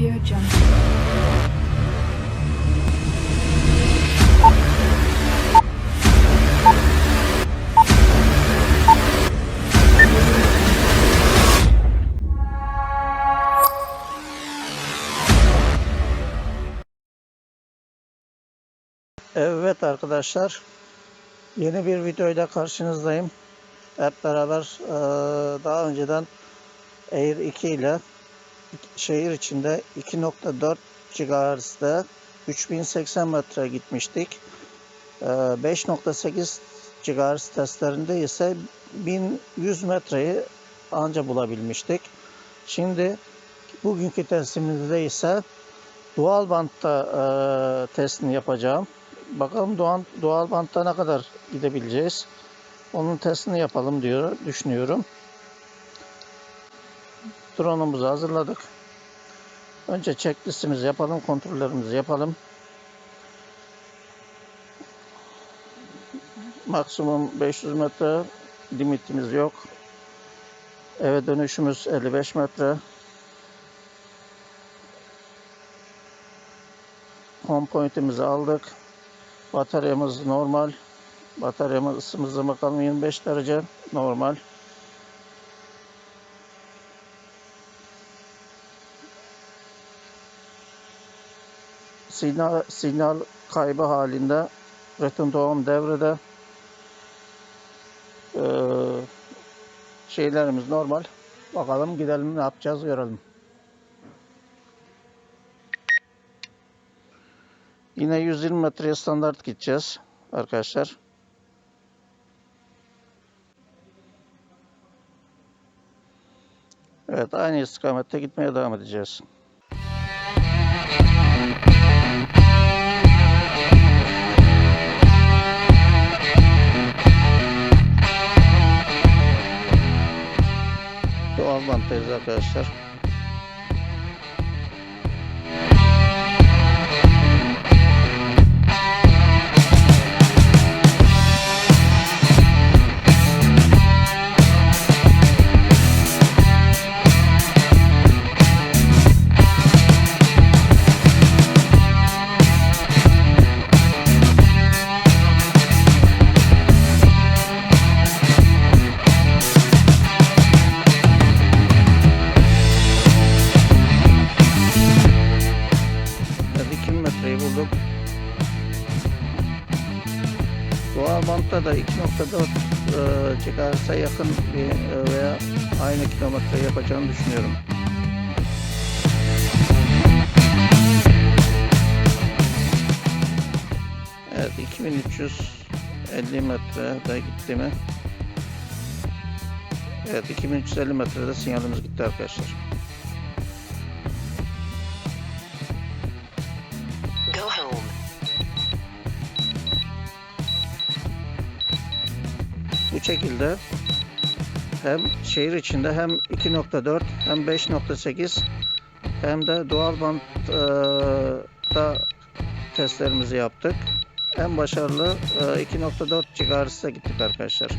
Audio Jungle. Evet arkadaşlar, yeni bir videoyla karşınızdayım. Hep beraber daha önceden Air 2 ile şehir içinde 2.4 GHz'de 3080 metre gitmiştik. Eee, 5.8 GHz testlerinde ise 1100 metreyi anca bulabilmiştik. Şimdi bugünkü testimizde ise Doğal bantta eee, testini yapacağım. Bakalım doğal, doğal bantta ne kadar gidebileceğiz. Onun testini yapalım diyor, düşünüyorum. Drone'umuzu hazırladık. Önce checklistimizi yapalım, kontrollerimizi yapalım. Maksimum 500 metre limitimiz yok. Eve dönüşümüz 55 metre. home point'imizi aldık. Bataryamız normal. Bataryamız ısımızda bakalım 25 derece normal. Signal, signal kaybı halinde return to home devrede. Ee, şeylerimiz normal. Bakalım gidelim ne yapacağız görelim. Yine 120 metreye standart gideceğiz arkadaşlar. Evet aynı istikamette gitmeye devam edeceğiz. Doğal banttayız arkadaşlar. Doğal bantta da 2.4 e, GHz'e yakın bir e, veya aynı kilometre yapacağını düşünüyorum. Evet 2350 metrede gitti mi? Evet 2350 metrede sinyalimiz gitti arkadaşlar. Bu şekilde hem şehir içinde hem 2.4 hem 5.8 hem de doğal bantta testlerimizi yaptık. En başarılı e, 2.4 GHz'e gittik arkadaşlar.